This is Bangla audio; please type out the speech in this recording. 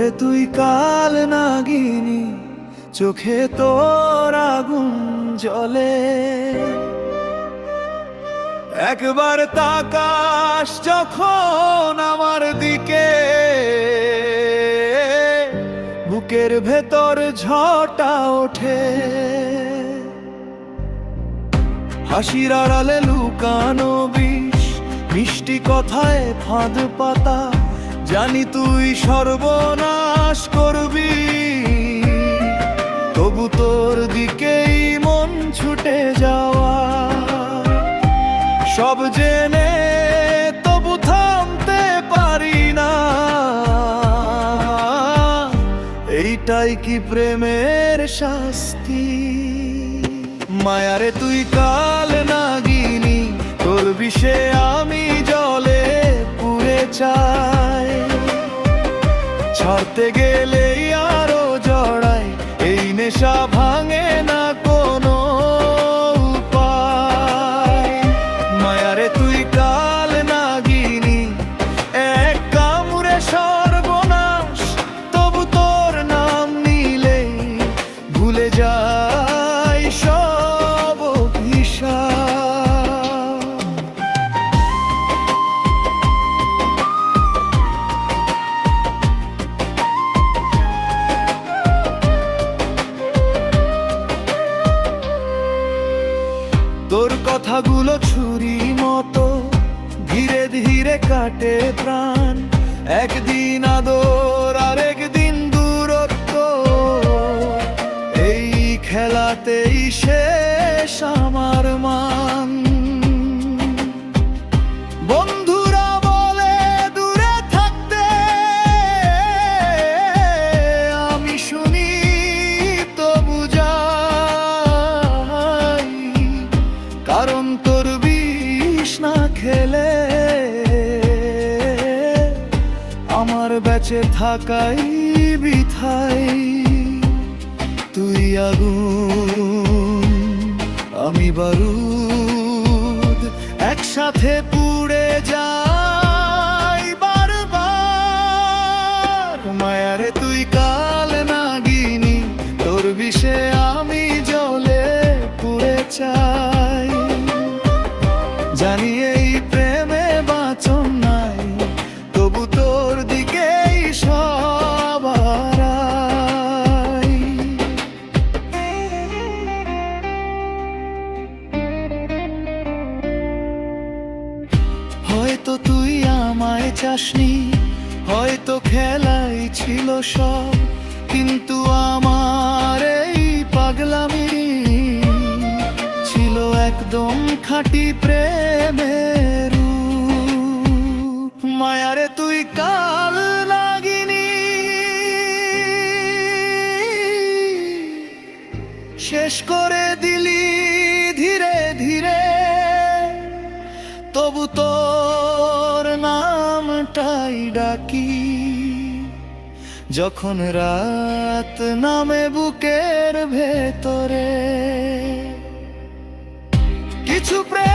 রে তুই কাল নাগিনি, চোখে তোর আগুন জলে একবার তাকাশ যখন আমার দিকে, বুকের ভেতর ঝটা ওঠে। হাসির আড়ালে লুকানো বিষ, মিষ্টি কথায় ফাঁদ পাতা জানি তুই সর্বনাশ করবি। তবু তোর দিকেই মন ছুটে যাওয়া। সব জেনে তবু থামতে পারি না। এইটাই কি প্রেমের শাস্তি? মায়ারে তুই কাল নাগিনি, তোর বিষে আমি জলে পুড়ে চাই। ছাড়তে গেলে আরও জড়াই এই নেশা কথাগুলো ছুরি মতো ধীরে ধীরে কাটে প্রাণ। একদিন আদর আর একদিন দূরত্ব। এই খেলাতেই শেষ আমার মান। খেলে আমার বেঁচে থাকাই বিথাই। তুই আগুন, আমি বারুদ, একসাথে পুড়ে যাই বারবার। মায়ারে তুই কাল নাগিনি, তোর বিষে চাসনি, হয়তো খেলাই ছিল সব, কিন্তু আমার এই পাগলামি ছিল একদম খাঁটি প্রেমের। মায়ারে তুই কাল লাগিনি শেষ করে দিলি ধীরে ধীরে, তবু তোর তাই ডাকি যখন রাত নামে বুকের ভেতরে। কিছু প্রে